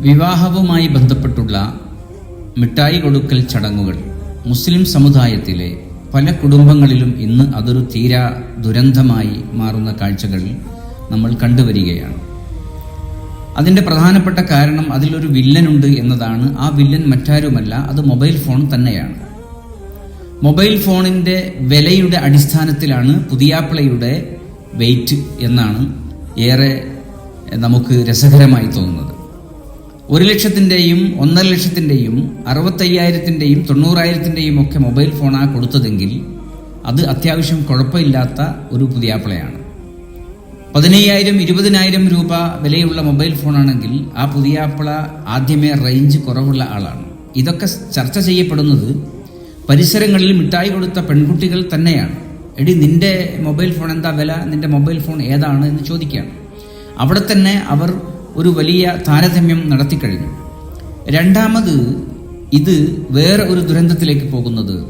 വിവാഹവുമായി ബന്ധപ്പെട്ടുള്ള മിഠായി കൊടുക്കൽ ചടങ്ങുകൾ മുസ്ലിം സമുദായത്തിലെ പല കുടുംബങ്ങളിലും ഇന്ന് അതൊരു തീരാ ദുരന്തമായി മാറുന്ന കാഴ്ചകൾ നമ്മൾ കണ്ടുവരികയാണ്. അതിന്റെ പ്രധാനപ്പെട്ട കാരണം അതിലൊരു വില്ലനുണ്ട് എന്നതാണ്. ആ വില്ലൻ മറ്റാരുമല്ല അത് മൊബൈൽ ഫോൺ തന്നെയാണ്. മൊബൈൽ ഫോണിന്റെ വിലയുടെ അടിസ്ഥാനത്തിലാണ് പുതിയാപ്പിളയുടെ വെയിറ്റ് എന്നാണ് ഏറെ നമുക്ക് രസകരമായി തോന്നുന്നത്. ഒരു ലക്ഷത്തിന്റെയും ഒന്നര ലക്ഷത്തിന്റെയും അറുപത്തയ്യായിരത്തിന്റെയും തൊണ്ണൂറായിരത്തിന്റെയും ഒക്കെ മൊബൈൽ ഫോണാണ് കൊടുത്തതെങ്കിൽ അത് അത്യാവശ്യം കുഴപ്പമില്ലാത്ത ഒരു പുതിയാപ്പിളയാണ്. പതിനയ്യായിരം ഇരുപതിനായിരം രൂപ വിലയുള്ള മൊബൈൽ ഫോണാണെങ്കിൽ ആ പുതിയാപ്പിള ആദ്യമേ റേഞ്ച് കുറവുള്ള ആളാണ്. ഇതൊക്കെ ചർച്ച ചെയ്യപ്പെടുന്നത് പരിസരങ്ങളിൽ മിഠായി കൊടുത്ത പെൺകുട്ടികൾ തന്നെയാണ്. എടി നിന്റെ മൊബൈൽ ഫോൺ എന്താ വില? നിന്റെ മൊബൈൽ ഫോൺ ഏതാണ് എന്ന് ചോദിക്കുകയാണ്. അവിടെ തന്നെ അവർ ഒരു വലിയ താരതമ്യം നടത്തിക്കഴിഞ്ഞു. രണ്ടാമത് ഇത് വേറെ ഒരു ദുരന്തത്തിലേക്ക് പോകുന്നത്.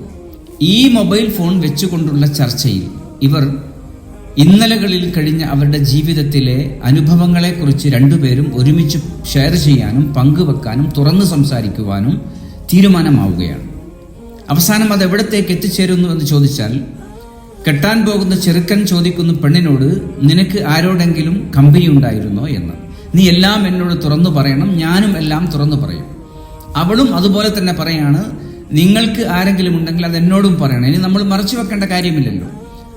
ഈ മൊബൈൽ ഫോൺ വെച്ചുകൊണ്ടുള്ള ചർച്ചയിൽ ഇവർ ഇന്നലകളിൽ കഴിഞ്ഞ അവരുടെ ജീവിതത്തിലെ അനുഭവങ്ങളെക്കുറിച്ച് രണ്ടുപേരും ഒരുമിച്ച് ഷെയർ ചെയ്യാനും പങ്കുവെക്കാനും തുറന്നു സംസാരിക്കുവാനും തീരുമാനമാവുകയാണ്. അവസാനം അത് എവിടത്തേക്ക് എത്തിച്ചേരുന്നു എന്ന് ചോദിച്ചാൽ കെട്ടാൻ പോകുന്ന ചെറുക്കൻ ചോദിക്കുന്ന പെണ്ണിനോട് നിനക്ക് ആരോടെങ്കിലും കമ്പനി ഉണ്ടായിരുന്നോ? എന്ന്. നീ എല്ലാം എന്നോട് തുറന്നു പറയണം ഞാനും എല്ലാം തുറന്നു പറയും. അവളും അതുപോലെ തന്നെ പറയാണ് നിങ്ങൾക്ക് ആരെങ്കിലും ഉണ്ടെങ്കിൽ അത് എന്നോടും പറയണം. ഇനി നമ്മൾ മറച്ചു വെക്കേണ്ട കാര്യമില്ലല്ലോ.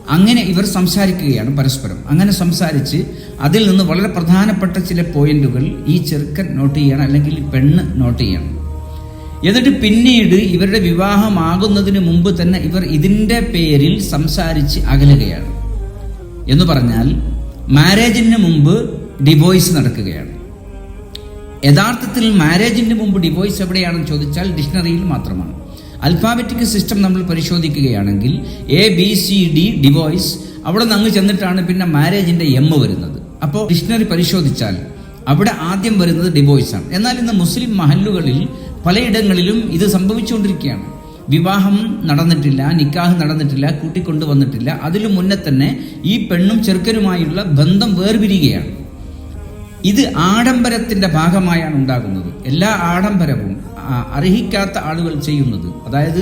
അങ്ങനെ ഇവർ സംസാരിക്കുകയാണ് പരസ്പരം. അങ്ങനെ സംസാരിച്ച് അതിൽ നിന്ന് വളരെ പ്രധാനപ്പെട്ട ചില പോയിന്റുകൾ ഈ ചെറുക്കൻ നോട്ട് ചെയ്യണം അല്ലെങ്കിൽ പെണ്ണ് നോട്ട് ചെയ്യണം. എന്നിട്ട് പിന്നീട് ഇവരുടെ വിവാഹമാകുന്നതിന് മുമ്പ് തന്നെ ഇവർ ഇതിന്റെ പേരിൽ സംസാരിച്ച് അകലുകയാണ്. എന്ന് പറഞ്ഞാൽ മാരേജിന് മുമ്പ് ഡിവോഴ്സ് നടക്കുകയാണ്. യഥാർത്ഥത്തിൽ മാരേജിന് മുമ്പ് ഡിവോഴ്സ് എവിടെയാണെന്ന് ചോദിച്ചാൽ ഡിക്ഷണറിയിൽ മാത്രമാണ്. അൽഫാബറ്റിക് സിസ്റ്റം നമ്മൾ പരിശോധിക്കുകയാണെങ്കിൽ A B C D divorce അവിടെ നിന്ന് അങ്ങ് ചെന്നിട്ടാണ് പിന്നെ മാരേജിന്റെ എം വരുന്നത്. അപ്പോൾ ഡിക്ഷണറി പരിശോധിച്ചാൽ അവിടെ ആദ്യം വരുന്നത് ഡിവോഴ്സ് ആണ്. എന്നാൽ ഇന്ന് മുസ്ലിം മഹല്ലുകളിൽ പലയിടങ്ങളിലും ഇത് സംഭവിച്ചുകൊണ്ടിരിക്കുകയാണ്. വിവാഹം നടന്നിട്ടില്ല നിക്കാഹ് നടന്നിട്ടില്ല കൂട്ടിക്കൊണ്ടു വന്നിട്ടില്ല അതിനു മുന്നേ തന്നെ ഈ പെണ്ണും ചെറുക്കനുമായുള്ള ബന്ധം വേർപിരിയുകയാണ്. ഇത് ആഡംബരത്തിന്റെ ഭാഗമായാണ് ഉണ്ടാകുന്നത്. എല്ലാ ആഡംബരവും അർഹിക്കാത്ത ആളുകൾ ചെയ്യുന്നത്. അതായത്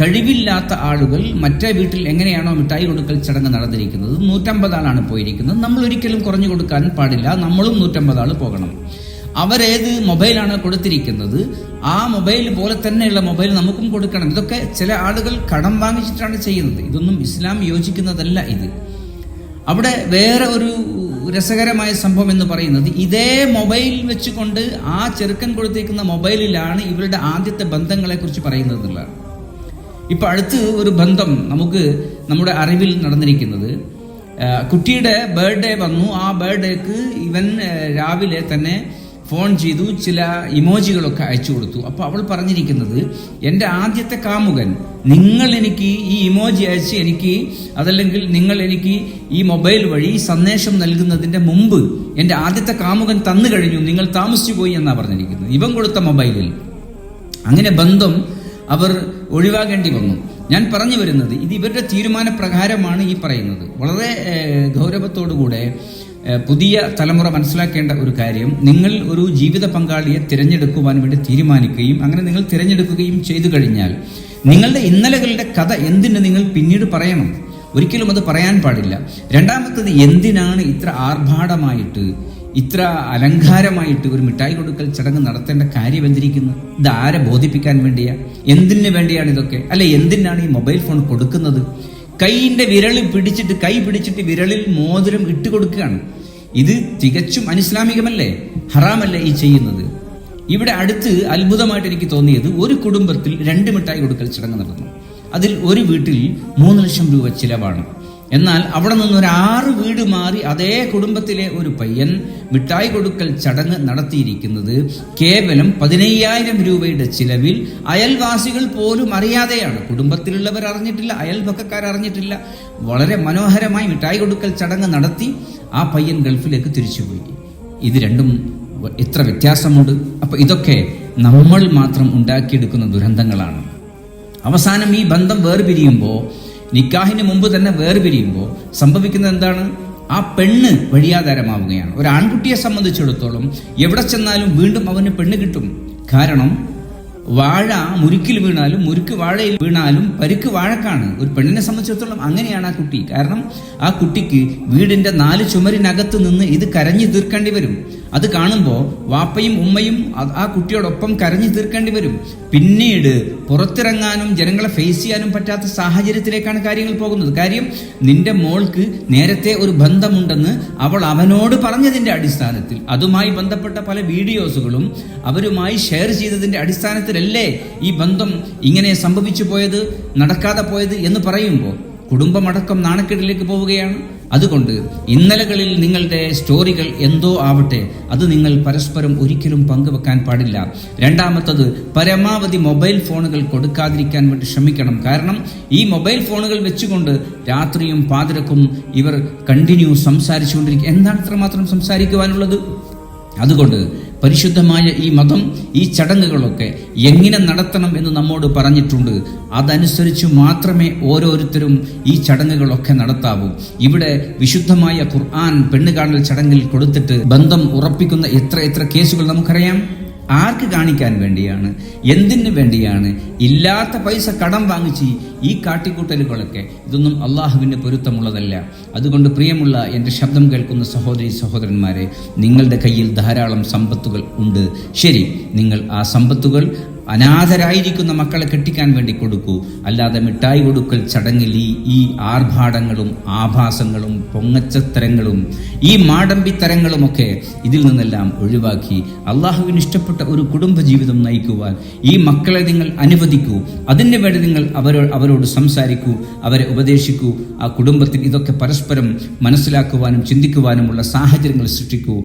കഴിവില്ലാത്ത ആളുകൾ മറ്റേ വീട്ടിൽ എങ്ങനെയാണോ മിഠായി കൊടുക്കൽ ചടങ്ങ് നടന്നിരിക്കുന്നത് നൂറ്റമ്പത് ആളാണ് പോയിരിക്കുന്നത്. നമ്മൾ ഒരിക്കലും കുറഞ്ഞു കൊടുക്കാൻ പാടില്ല. നമ്മളും നൂറ്റമ്പത് ആൾ പോകണം. അവരേത് മൊബൈലാണ് കൊടുത്തിരിക്കുന്നത് ആ മൊബൈൽ പോലെ തന്നെയുള്ള മൊബൈൽ നമുക്കും കൊടുക്കണം. ഇതൊക്കെ ചില ആളുകൾ കടം വാങ്ങിച്ചിട്ടാണ് ചെയ്യുന്നത്. ഇതൊന്നും ഇസ്ലാം യോജിക്കുന്നതല്ല ഇത്. അവിടെ വേറെ ഒരു രസകരമായ സംഭവം എന്ന് പറയുന്നത് ഇതേ മൊബൈൽ വെച്ചുകൊണ്ട് ആ ചെറുക്കൻ കൊടുത്തേക്കുന്ന മൊബൈലിലാണ് ഇവരുടെ ആദ്യത്തെ ബന്ധങ്ങളെ കുറിച്ച് പറയുന്നത് ഇപ്പൊ അടുത്ത് ഒരു ബന്ധം നമുക്ക് നമ്മുടെ അറിവിൽ നടന്നിരിക്കുന്നത്. കുട്ടിയുടെ ബർത്ത്ഡേ വന്നു. ആ ബർത്ത്ഡേക്ക് ഇവൻ രാവിലെ തന്നെ ഫോൺ ചെയ്തു ചില ഇമോജികളൊക്കെ അയച്ചു കൊടുത്തു. അപ്പോൾ അവൾ പറഞ്ഞിരിക്കുന്നത് എന്റെ ആദ്യത്തെ കാമുകൻ നിങ്ങൾ എനിക്ക് ഈ ഇമോജി അയച്ച് എനിക്ക് അതല്ലെങ്കിൽ നിങ്ങൾ എനിക്ക് ഈ മൊബൈൽ വഴി സന്ദേശം നൽകുന്നതിന്റെ മുമ്പ് എന്റെ ആദ്യത്തെ കാമുകൻ തന്നു കഴിഞ്ഞു നിങ്ങൾ താമസിച്ചു പോയി എന്നാണ് പറഞ്ഞിരിക്കുന്നത്. ഇവൻ കൊടുത്ത മൊബൈലിൽ. അങ്ങനെ ബന്ധം അവർ ഒഴിവാക്കേണ്ടി വന്നു. ഞാൻ പറഞ്ഞു വരുന്നത് ഇത് ഇവരുടെ തീരുമാനപ്രകാരമാണ് ഈ പറയുന്നത്. വളരെ ഗൗരവത്തോടു ഏഹ്, പുതിയ തലമുറ മനസ്സിലാക്കേണ്ട ഒരു കാര്യം നിങ്ങൾ ഒരു ജീവിത പങ്കാളിയെ തിരഞ്ഞെടുക്കുവാൻ വേണ്ടി തീരുമാനിക്കുകയും അങ്ങനെ നിങ്ങൾ തിരഞ്ഞെടുക്കുകയും ചെയ്തു കഴിഞ്ഞാൽ നിങ്ങളുടെ ഇന്നലകളുടെ കഥ എന്തിന് നിങ്ങൾ പിന്നീട് പറയണം? ഒരിക്കലും അത് പറയാൻ പാടില്ല. രണ്ടാമത്തത് എന്തിനാണ് ഇത്ര ആർഭാടമായിട്ട് ഇത്ര അലങ്കാരമായിട്ട് ഒരു മിഠായി കൊടുക്കൽ ചടങ്ങ് നടത്തേണ്ട കാര്യം എന്തിരിക്കുന്നു? ഇത് ആരെ ബോധിപ്പിക്കാൻ വേണ്ടിയാ? എന്തിനു വേണ്ടിയാണ് ഇതൊക്കെ? അല്ലെ എന്തിനാണ് ഈ മൊബൈൽ ഫോൺ കൊടുക്കുന്നത്? കൈയിന്റെ വിരളിൽ പിടിച്ചിട്ട് കൈ പിടിച്ചിട്ട് വിരളിൽ മോതിരം ഇട്ട് കൊടുക്കുകയാണ് ഇത് തികച്ചും അനിസ്ലാമികമല്ലേ? ഹറാമല്ലേ ഈ ചെയ്യുന്നത്? ഇവിടെ അടുത്ത് അത്ഭുതമായിട്ട് എനിക്ക് തോന്നിയത് ഒരു കുടുംബത്തിൽ രണ്ട് മിഠായി കൊടുക്കൽ ചടങ്ങ് നടന്നു. അതിൽ ഒരു വീട്ടിൽ മൂന്ന് ലക്ഷം രൂപ ചിലവാണ്. എന്നാൽ അവിടെ നിന്ന് ഒരു ആറ് വീട് മാറി അതേ കുടുംബത്തിലെ ഒരു പയ്യൻ മിഠായി കൊടുക്കൽ ചടങ്ങ് നടത്തിയിരിക്കുന്നത് കേവലം പതിനയ്യായിരം രൂപയുടെ ചിലവിൽ അയൽവാസികൾ പോലും അറിയാതെയാണ്. കുടുംബത്തിലുള്ളവർ അറിഞ്ഞിട്ടില്ല അയൽപക്കക്കാർ അറിഞ്ഞിട്ടില്ല. വളരെ മനോഹരമായി മിഠായി കൊടുക്കൽ ചടങ്ങ് നടത്തി ആ പയ്യൻ ഗൾഫിലേക്ക് തിരിച്ചുപോയി. ഇത് രണ്ടും എത്ര വ്യത്യാസമുണ്ട്. അപ്പൊ ഇതൊക്കെ നമ്മൾ മാത്രം ഉണ്ടാക്കിയെടുക്കുന്ന ദുരന്തങ്ങളാണ്. അവസാനം ഈ ബന്ധം വേർപിരിയുമ്പോൾ നിക്കാഹിന് മുമ്പ് തന്നെ വേർപിരിയുമ്പോൾ സംഭവിക്കുന്നത് എന്താണ്? ആ പെണ്ണ് വഴിയാധാരമാവുകയാണ്. ഒരു ആൺകുട്ടിയെ സംബന്ധിച്ചിടത്തോളം എവിടെ ചെന്നാലും വീണ്ടും അവന് പെണ്ണ് കിട്ടും. കാരണം വാഴ മുരുക്കിൽ വീണാലും മുരുക്ക് വാഴയിൽ വീണാലും പരുക്ക് വാഴക്കാണ്. ഒരു പെണ്ണിനെ സംബന്ധിച്ചിടത്തോളം അങ്ങനെയാണ് ആ കുട്ടി. കാരണം ആ കുട്ടിക്ക് വീടിന്റെ നാല് ചുമരിനകത്ത് നിന്ന് ഇത് കരഞ്ഞു തീർക്കേണ്ടി വരും. അത് കാണുമ്പോൾ വാപ്പയും ഉമ്മയും ആ- കുട്ടിയോടൊപ്പം കരഞ്ഞു തീർക്കേണ്ടി വരും. പിന്നീട് പുറത്തിറങ്ങാനും ജനങ്ങളെ ഫേസ് ചെയ്യാനും പറ്റാത്ത സാഹചര്യത്തിലേക്കാണ് കാര്യങ്ങൾ പോകുന്നത്. കാര്യം നിന്റെ മോൾക്ക് നേരത്തെ ഒരു ബന്ധമുണ്ടെന്ന് അവൾ അവനോട് പറഞ്ഞതിന്റെ അടിസ്ഥാനത്തിൽ. അതുമായി ബന്ധപ്പെട്ട പല വീഡിയോസുകളും അവരുമായി ഷെയർ ചെയ്തതിന്റെ അടിസ്ഥാനത്തിലല്ലേ ഈ ബന്ധം ഇങ്ങനെ സംഭവിച്ചു പോയത് നടക്കാതെ പോയത് എന്ന് പറയുമ്പോൾ കുടുംബമടക്കം നാണക്കേടിലേക്ക് പോവുകയാണ്. അതുകൊണ്ട് ഇന്നലകളിൽ നിങ്ങളുടെ സ്റ്റോറികൾ എന്തോ ആവട്ടെ അത് നിങ്ങൾ പരസ്പരം ഒരിക്കലും പങ്കുവെക്കാൻ പാടില്ല. രണ്ടാമത്തത് പരമാവധി മൊബൈൽ ഫോണുകൾ കൊടുക്കാതിരിക്കാൻ വേണ്ടി ശ്രമിക്കണം. കാരണം ഈ മൊബൈൽ ഫോണുകൾ വെച്ചുകൊണ്ട് രാത്രിയും പാതിരക്കും ഇവർ കണ്ടിന്യൂ സംസാരിച്ചുകൊണ്ടിരിക്കുക എന്താണ് ഇത്രമാത്രം സംസാരിക്കുവാനുള്ളത്? അതുകൊണ്ട് പരിശുദ്ധമായ ഈ മതം ഈ ചടങ്ങുകളൊക്കെ എങ്ങനെ നടത്തണം എന്ന് നമ്മോട് പറഞ്ഞിട്ടുണ്ട്. അതനുസരിച്ച് മാത്രമേ ഓരോരുത്തരും ഈ ചടങ്ങുകളൊക്കെ നടത്താവൂ. ഇവിടെ വിശുദ്ധമായ ഖുർആൻ പെണ്ണുകാണൽ ചടങ്ങിൽ കൊടുത്തിട്ട് ബന്ധം ഉറപ്പിക്കുന്ന എത്ര എത്ര കേസുകൾ നമുക്കറിയാം? ആർക്ക് കാണിക്കാൻ വേണ്ടിയാണ്? എന്തിനു വേണ്ടിയാണ്? ഇല്ലാത്ത പൈസ കടം വാങ്ങിച്ച് ഈ കാട്ടിക്കൂട്ടലുകളൊക്കെ. ഇതൊന്നും അള്ളാഹുവിന് പൊരുത്തമുള്ളതല്ല. അതുകൊണ്ട് പ്രിയമുള്ള എന്റെ ശബ്ദം കേൾക്കുന്ന സഹോദരി സഹോദരന്മാരെ നിങ്ങളുടെ കയ്യിൽ ധാരാളം സമ്പത്തുകൾ ഉണ്ട്. ശരി നിങ്ങൾ ആ സമ്പത്തുകൾ അനാഥരായിരിക്കുന്ന മക്കളെ കെട്ടിക്കാൻ വേണ്ടി കൊടുക്കൂ. അല്ലാതെ മിഠായി കൊടുക്കൽ ചടങ്ങിൽ ഈ ഈ ആർഭാടങ്ങളും ആഭാസങ്ങളും പൊങ്ങച്ചത്തരങ്ങളും ഈ മാടമ്പിത്തരങ്ങളുമൊക്കെ ഇതിൽ നിന്നെല്ലാം ഒഴിവാക്കി അള്ളാഹുവിന് ഇഷ്ടപ്പെട്ട ഒരു കുടുംബജീവിതം നയിക്കുവാൻ ഈ മക്കളെ നിങ്ങൾ അനുവദിക്കൂ. അതിന് വേണ്ടി നിങ്ങൾ അവരോ അവരോട് സംസാരിക്കൂ അവരെ ഉപദേശിക്കൂ ആ കുടുംബത്തിൽ ഇതൊക്കെ പരസ്പരം മനസ്സിലാക്കുവാനും ചിന്തിക്കുവാനുമുള്ള സാഹചര്യങ്ങൾ സൃഷ്ടിക്കൂ.